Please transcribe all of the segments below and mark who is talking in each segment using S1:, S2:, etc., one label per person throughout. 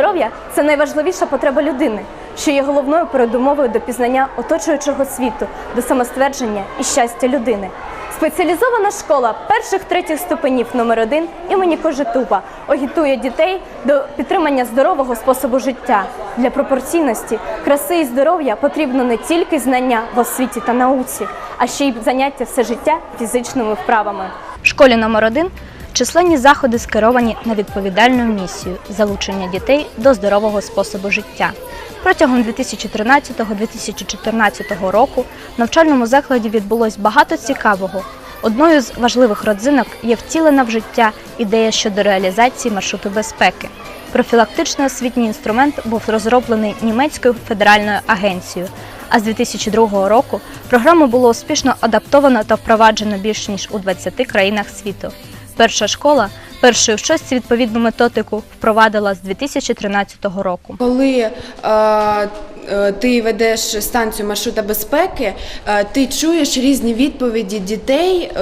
S1: Здоров'я це найважливіша потреба людини, що є головною передумовою до пізнання оточуючого світу, до самоствердження і щастя людини. Спеціалізована школа перших третіх ступенів номер 1 імені Кожетупа агітує дітей до підтримання здорового способу життя. Для пропорційності, краси і здоров'я потрібно не тільки знання в освіті та науці, а ще й заняття все життя фізичними вправами. В школі номер 1 численні заходи скеровані на відповідальну місію залучення дітей до здорового способу життя. Протягом 2013-2014 року в навчальному закладі відбулось багато цікавого. Одною з важливих родзинок є втілена в життя ідея щодо реалізації маршруту безпеки. Профілактичний освітній інструмент був розроблений німецькою федеральною агенцією. А з 2002 року програму було успішно адаптовано та впроваджено більш ніж у 20 країнах світу. Перша школа першою шостці відповідну методику впровадила з 2013 року.
S2: Коли е, е, ти ведеш станцію маршрута безпеки, е, ти чуєш різні відповіді дітей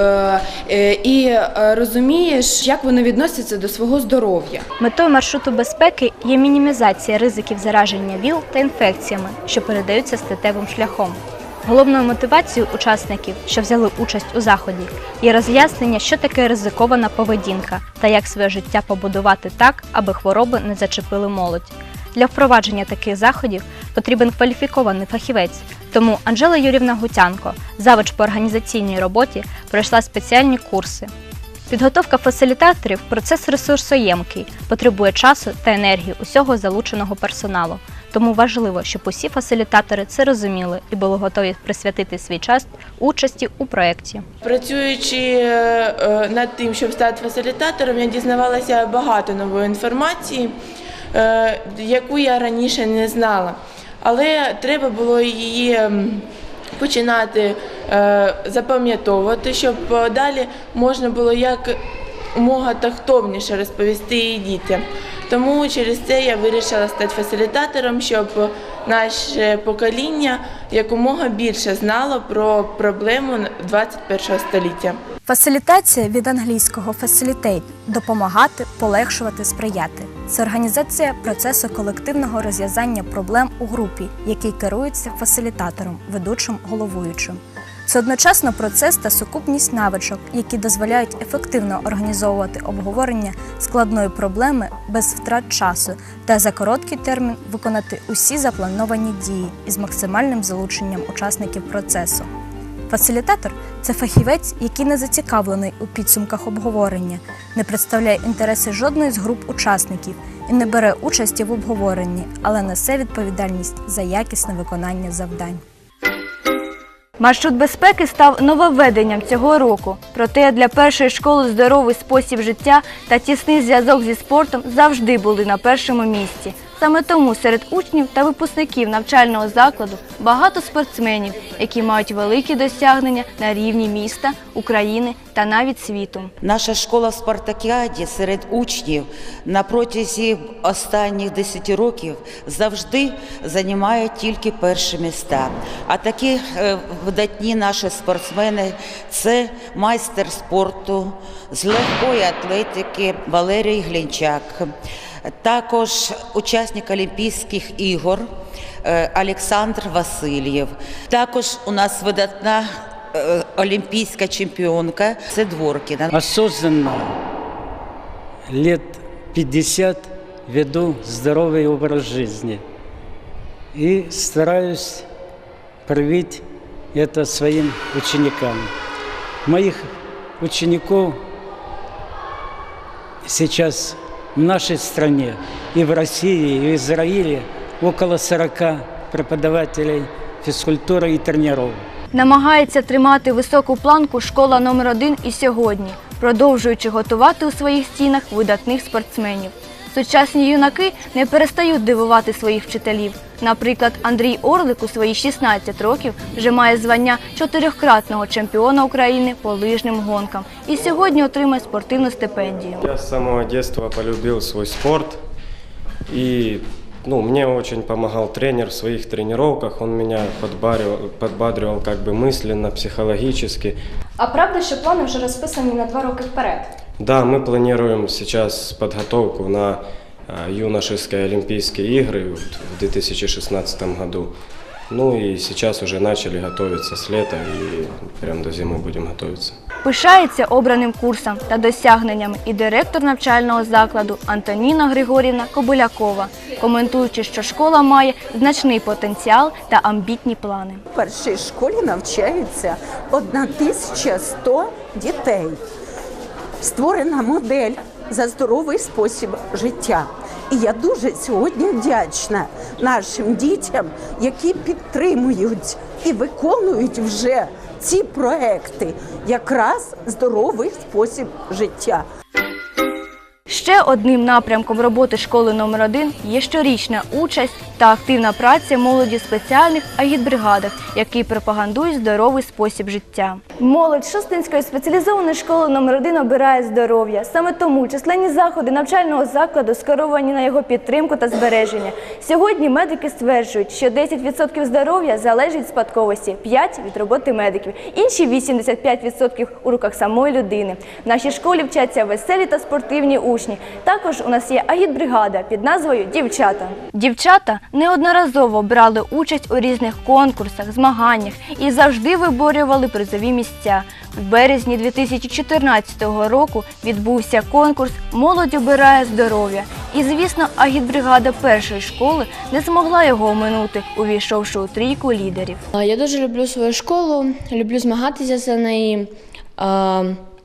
S2: і розумієш, як вони відносяться до свого здоров'я.
S1: Метою маршруту безпеки є мінімізація ризиків зараження ВІЛ та інфекціями, що передаються статевим шляхом. Головною мотивацією учасників, що взяли участь у заході, є роз'яснення, що таке ризикована поведінка та як своє життя побудувати так, аби хвороби не зачепили молодь. Для впровадження таких заходів потрібен кваліфікований фахівець. Тому Анжела Юрівна Гутянко, завуч по організаційній роботі, пройшла спеціальні курси. Підготовка фасилітаторів процес ресурсоємкий, потребує часу та енергії усього залученого персоналу. Тому важливо, щоб усі фасилітатори це розуміли і були готові присвятити свій час участі у проєкті.
S3: Працюючи е, над тим, щоб стати фасилітатором, я дізнавалася багато нової інформації, е, яку я раніше не знала. Але треба було її починати е, запам'ятовувати, щоб е, далі можна було як мога тактовніше розповісти її дітям. Тому через це я вирішила стати фасилітатором, щоб наше покоління якомога більше знало про проблему 21 століття.
S1: Фасилітація від англійського facilitate – допомагати, полегшувати, сприяти. Це організація процесу колективного розв'язання проблем у групі, який керується фасилітатором, ведучим головуючим. Це одночасно процес та сукупність навичок, які дозволяють ефективно організовувати обговорення складної проблеми без втрат часу та за короткий термін виконати усі заплановані дії із максимальним залученням учасників процесу. Фасилітатор це фахівець, який не зацікавлений у підсумках обговорення, не представляє інтереси жодної з груп учасників і не бере участі в обговоренні, але несе відповідальність за якісне виконання завдань. Маршрут безпеки став нововведенням цього року. Проте для першої школи здоровий спосіб життя та тісний зв'язок зі спортом завжди були на першому місці. Саме тому серед учнів та випускників навчального закладу багато спортсменів, які мають великі досягнення на рівні міста, України та навіть світу.
S4: Наша школа в Спартакіаді серед учнів на протязі останніх 10 років завжди займає тільки перші міста. А такі е, видатні наші спортсмени це майстер спорту з легкої атлетики Валерій Глінчак, також учасник Олімпійських ігор е, Олександр Васильєв. Також у нас видатна е, олімпійська чемпіонка це Дворкіна.
S5: осознанно лет 50 веду здоровый образ жизни и стараюсь привить это своим ученикам. Моих учеников сейчас в нашей стране и в России, и в Израиле около 40 преподавателей фізкультури і тренеров.
S1: Намагається тримати високу планку школа номер 1 і сьогодні, продовжуючи готувати у своїх стінах видатних спортсменів. Сучасні юнаки не перестають дивувати своїх вчителів. Наприклад, Андрій Орлик у свої 16 років вже має звання чотирьохкратного чемпіона України по лижним гонкам і сьогодні отримує спортивну стипендію.
S6: Я с самого детства полюбил свой спорт. И ну, мне очень помогал тренер в своих тренировках. Он меня подбадривал, подбадривал как бы мысленно, психологически.
S1: А правда, що плани вже розписані на два роки вперед?
S6: Да, мы планируем сейчас подготовку на а, юношеские Олимпийские игры вот в 2016 году. Ну и сейчас уже начали готовиться с лета и прям до зимы будем готовиться.
S7: Пишається обраним курсом та досягненнями і директор навчального закладу Антоніна Григорівна Кобилякова, коментуючи, що школа має значний потенціал та амбітні плани.
S8: В першій школі навчається 1100 дітей. Створена модель за здоровий спосіб життя. І я дуже сьогодні вдячна нашим дітям, які підтримують і виконують вже ці проекти, якраз здоровий спосіб життя.
S7: Ще одним напрямком роботи школи номер 1 є щорічна участь та активна праця молоді в спеціальних агітбригадах, які пропагандують здоровий спосіб життя. Молодь Шостинської спеціалізованої школи номер 1 обирає здоров'я. Саме тому численні заходи навчального закладу скеровані на його підтримку та збереження. Сьогодні медики стверджують, що 10% здоров'я залежить від спадковості, 5% від роботи медиків, інші 85% у руках самої людини. В нашій школі вчаться веселі та спортивні учні. Також у нас є агітбригада під назвою Дівчата. Дівчата неодноразово брали участь у різних конкурсах, змаганнях і завжди виборювали призові місця. В березні 2014 року відбувся конкурс Молодь обирає здоров'я. І, звісно, агітбригада першої школи не змогла його оминути, увійшовши у трійку лідерів.
S9: Я дуже люблю свою школу, люблю змагатися за неї.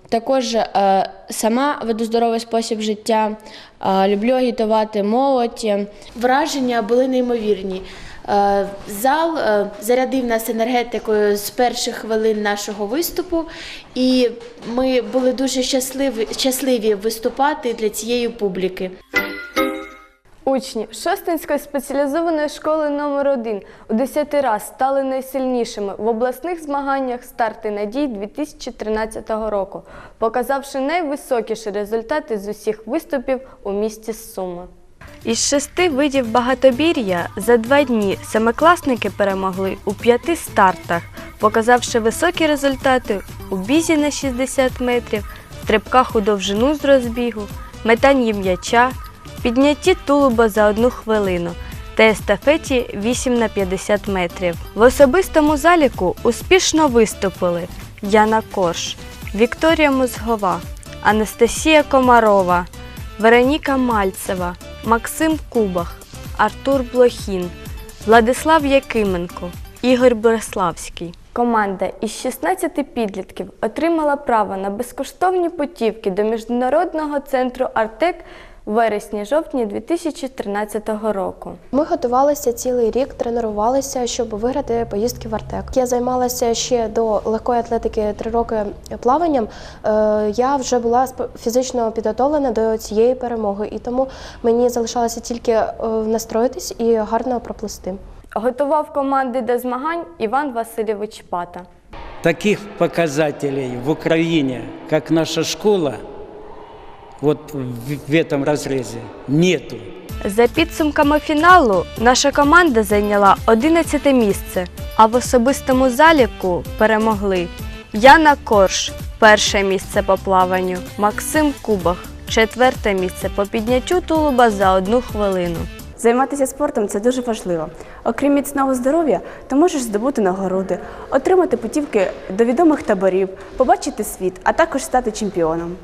S9: Також е, сама веду здоровий спосіб життя, люблю агітувати молодь.
S10: Враження були неймовірні. Е, Зал е, зарядив нас енергетикою з перших хвилин нашого виступу, і ми були дуже щасливі, щасливі виступати для цієї публіки.
S11: Учні Шостинської спеціалізованої школи номер 1 у 10 раз стали найсильнішими в обласних змаганнях старти надій 2013 року, показавши найвисокіші результати з усіх виступів у місті Суми. Із шести видів багатобір'я за два дні семикласники перемогли у п'яти стартах, показавши високі результати у бізі на 60 метрів, стрибках у довжину з розбігу, метанні м'яча, піднятті тулуба за одну хвилину та естафеті 8 на 50 метрів. В особистому заліку успішно виступили Яна Корж, Вікторія Мозгова, Анастасія Комарова, Вероніка Мальцева, Максим Кубах, Артур Блохін, Владислав Якименко, Ігор Бориславський. Команда із 16 підлітків отримала право на безкоштовні путівки до Міжнародного центру Артек вересні-жовтні 2013 року.
S12: Ми готувалися цілий рік, тренувалися, щоб виграти поїздки в Артек. Я займалася ще до легкої атлетики три роки плаванням. Е, Я вже була фізично підготовлена до цієї перемоги, і тому мені залишалося тільки е, настроїтись і гарно проплисти.
S11: Готував команди до змагань Іван Васильович Пата.
S5: Таких показателей в Украине, как наша школа, вот в, в этом разрезе нету.
S11: За підсумками фіналу наша команда зайняла 11 місце, а в особистому заліку перемогли Яна Корж, перше місце по плаванню, Максим Кубах, четверте місце по підняттю тулуба за одну хвилину.
S13: Займатися спортом це дуже важливо. Окрім міцного здоров'я, ти можеш здобути нагороди, отримати путівки до відомих таборів, побачити світ, а також стати чемпіоном.